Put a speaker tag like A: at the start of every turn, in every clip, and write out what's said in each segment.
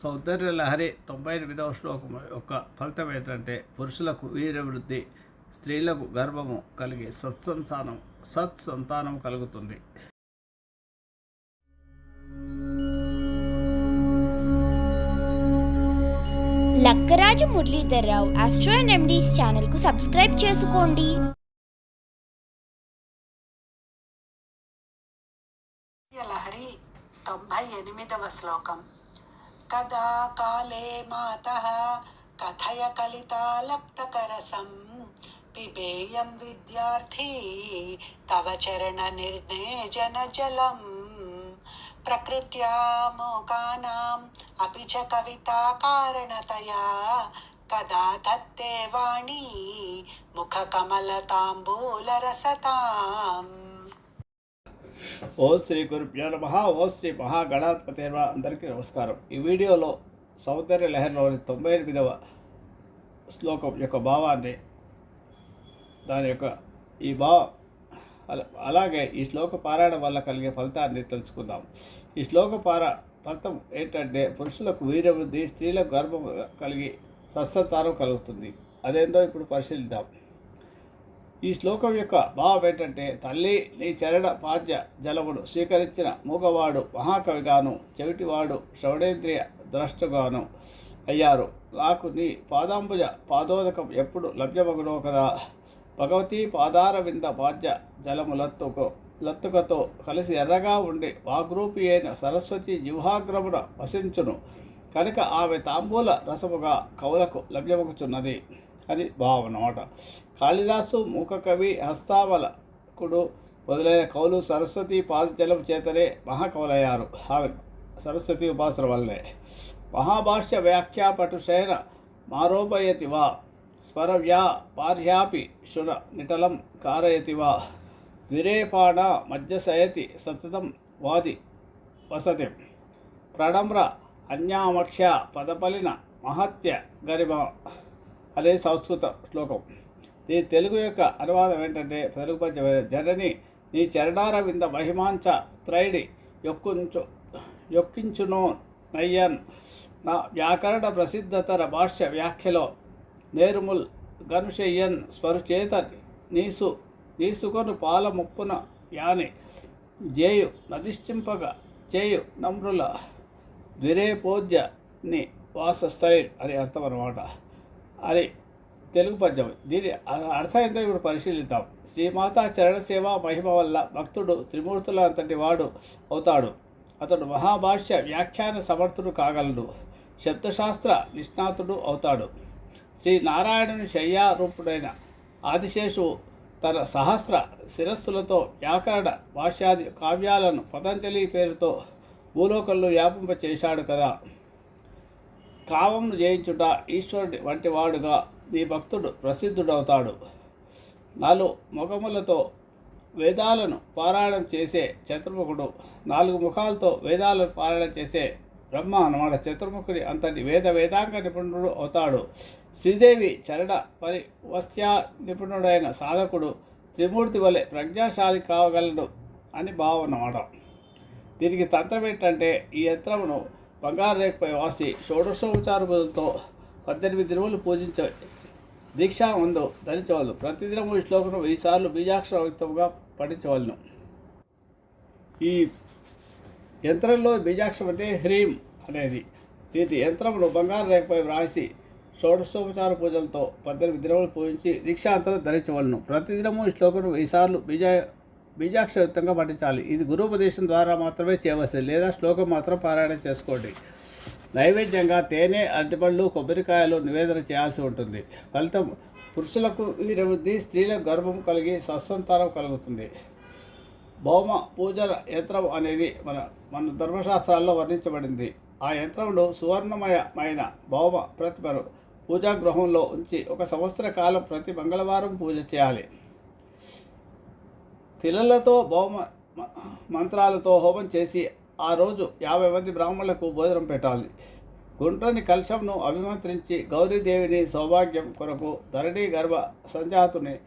A: సౌందర్య లహరి తొంభై ఎనిమిదవ శ్లోకం యొక్క ఫలితం ఏంటంటే పురుషులకు వీరవృద్ధి స్త్రీలకు గర్భము కలిగి సత్సంతానం సత్సంతానం కలుగుతుంది.
B: Lakkaraju Muralidhar Rao astro and remedies ఛానల్కు సబ్స్క్రైబ్ చేసుకోండి.
C: లహరి తొంభై ఎనిమిదవ శ్లోకం. कदा काले मातः कथय कलितालक्तकरसं पिबेयं विद्यार्थी, तव चरणनिर्नेजनजलम् प्रकृत्या मोकानाम्, अपि च कविता कारणतया। कदा धत्ते वाणी, मुखकमलताम्बूलरसताम्।
A: ఓ శ్రీ గురుభ్యో నమ ఓ శ్రీ మహాగణాధిపతి అందరికీ నమస్కారం. ఈ వీడియోలో సౌందర్య లహరిలోని తొంభై ఎనిమిదవ శ్లోకం యొక్క భావాన్ని దాని యొక్క ఈ భావం అలాగే ఈ శ్లోక పారాయణం వల్ల కలిగే ఫలితాన్ని తెలుసుకుందాం. ఈ శ్లోక పార ఫలితం ఏంటంటే పురుషులకు వీరవృద్ధి స్త్రీలకు గర్భం కలిగి సత్సంతానం కలుగుతుంది. అదేందో ఇప్పుడు పరిశీలిద్దాం. ఈ శ్లోకం యొక్క భావం ఏంటంటే తల్లి నీ చరణ పాద్య జలమును స్వీకరించిన మూగవాడు మహాకవిగాను చెవిటివాడు శ్రవణేంద్రియ ద్రష్టగాను అయ్యారు. నాకు నీ పాదాంబుజ పాదోదకం ఎప్పుడు లభ్యమగునో కదా. భగవతీ పాదార వింద పాద్య జలము లత్తుకు లత్తుకతో కలిసి ఎర్రగా ఉండి వాగ్రూపి అయిన సరస్వతి జిహ్వాగ్రమున వసించును. కనుక ఆమె తాంబూల రసముగా కవులకు లభ్యమగుచున్నది. అది భావనమాట అన్నమాట. కాళిదాసు మూకకవి హస్తావలకుడు మొదలైన కవులు సరస్వతి పాదజలం చేతనే మహాకవులయ్యారు. ఆమె సరస్వతి ఉపాసన వల్లే మహాభాష్య వ్యాఖ్యాపటు శయన మారోపయతి వా. స్వరవ్యా పార్యాపి శున నిటలం కారయతి వా. విరేపాణ మధ్యశయతి సతతం వాది వసతి. ప్రణమ్ర అన్యామక్ష పదపలిన మహత్య గరిమ అనే సంస్కృత శ్లోకం. ఈ తెలుగు యొక్క అనువాదం ఏంటంటే తెలుగు పద్య జనని నీ చరణార వింద మహిమాంచ త్రైడి యొక్కించు యొక్కించునో నయ్యన్. నా వ్యాకరణ ప్రసిద్ధతర భాష్య వ్యాఖ్యలో నేరుముల్ గనుషయ్యన్ స్వరుచేత నీసు నీసుకొను పాల ముప్పున యాని. జేయు నదిష్టింపగ చేయు నమ్రుల ద్విరేపోద్య ని వాసస్థైల్ అని అర్థం అనమాట అది తెలుగు పద్యం. దీని అ- అర్థం ఇప్పుడు పరిశీలిద్దాం. శ్రీమాత చరణ సేవ మహిమ వల్ల భక్తుడు త్రిమూర్తుల అంతటి వాడు అవుతాడు. అతడు మహాభాష్య వ్యాఖ్యాన సమర్థుడు కాగలడు. శబ్దశాస్త్ర నిష్ణాతుడు అవుతాడు. శ్రీ నారాయణుని శయ్యారూపుడైన ఆదిశేషువు తన సహస్ర శిరస్సులతో వ్యాకరణ భాష్యాది కావ్యాలను పతంజలి పేరుతో భూలోకంలో వ్యాపింప చేశాడు కదా. కామంను జయించుట ఈశ్వరుడి వంటి వాడుగా నీ భక్తుడు ప్రసిద్ధుడవుతాడు. నాలుగు ముఖములతో వేదాలను పారాయణం చేసే చతుర్ముఖుడు. నాలుగు ముఖాలతో వేదాలను పారాయణం చేసే బ్రహ్మ అన్నమాట. చతుర్ముఖుడి అంతటి వేద వేదాంగ నిపుణుడు అవుతాడు. శ్రీదేవి చరణ పరి వస్త్యా నిపుణుడైన సాధకుడు. త్రిమూర్తి వలె ప్రజ్ఞాశాలి కావగలడు అని భావన అన్నమాట. దీనికి తంత్రం ఏంటంటే ఈ యంత్రమును బంగారు రేఖపై వాసి షోడశోపచారములతో పద్దెనిమిది దినములు పూజించ దీక్షా ముందు ధరించవలను ప్రతిదినము ఈ శ్లోకం వెయ్యిసార్లు బీజాక్షరయుక్తంగా పఠించవలను ఈ యంత్రంలో బీజాక్షరం అంటే హ్రీం అనేది. దీని యంత్రమును బంగారు రేఖపై వ్రాసి షోడశోపచార పూజలతో పద్దెనిమిది దినములు పూజించి దీక్షాంతరం ధరించవలను ప్రతిదినము ఈ శ్లోకం వెయ్యిసార్లు బీజా బీజాక్షరయుక్తంగా పఠించాలి. ఇది గురుపదేశం ద్వారా మాత్రమే చేయవలసింది. లేదా శ్లోకం మాత్రం పారాయణ చేసుకోండి. నైవేద్యంగా తేనె అరటిపళ్ళు కొబ్బరికాయలు నివేదన చేయాల్సి ఉంటుంది. ఫలితం పురుషులకు వీరవృద్ధి స్త్రీలకు గర్భం కలిగి సత్సంతానం కలుగుతుంది. భౌమ పూజ యంత్రం అనేది మన మన ధర్మశాస్త్రాల్లో వర్ణించబడింది. ఆ యంత్రంలో సువర్ణమయమైన భౌమ ప్రతిమను పూజాగృహంలో ఉంచి ఒక సంవత్సర కాలం ప్రతి మంగళవారం పూజ చేయాలి. తిలలతో భౌమ మ- మంత్రాలతో హోమం చేసి ఆ రోజు యాభై మంది బ్రాహ్మణులకు భోజనం పెట్టాలి. గుండ్రని కలశంను అభిమంత్రించి గౌరీదేవిని సౌభాగ్యం కొరకు ధరణి గర్భ సంజాతుని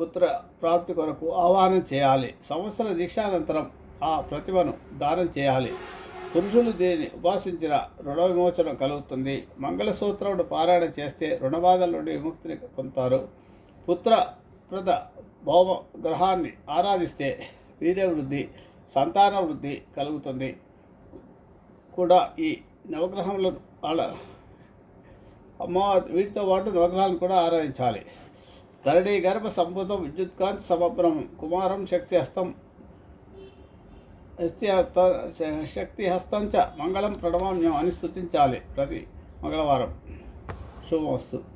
A: పుత్ర ప్రాప్తి కొరకు ఆహ్వానం చేయాలి. సంవత్సర దీక్షానంతరం ఆ ప్రతిమను దానం చేయాలి. పురుషులు దీనిని ఉపాసించిన రుణ విమోచనం కలుగుతుంది. మంగళసూత్రమును పారాయణ చేస్తే రుణబాధల నుండి విముక్తిని పొందుతారు. పుత్ర ప్రద భౌమ గ్రహాన్ని ఆరాధిస్తే వీర్యవృద్ధి సంతాన వృద్ధి కలుగుతుంది. కూడా ఈ నవగ్రహములను అలా అమ్మ వీటితో పాటు నవగ్రహాలను కూడా ఆరాధించాలి. ధరణి గర్భ సంభూతం విద్యుత్కాంతి సమబ్రహం కుమారం శక్తి హస్తం హస్తి హస్త శక్తి హస్తంచ మంగళం ప్రణమామ్యం అని స్థుతించాలి ప్రతి మంగళవారం. శుభమస్తు.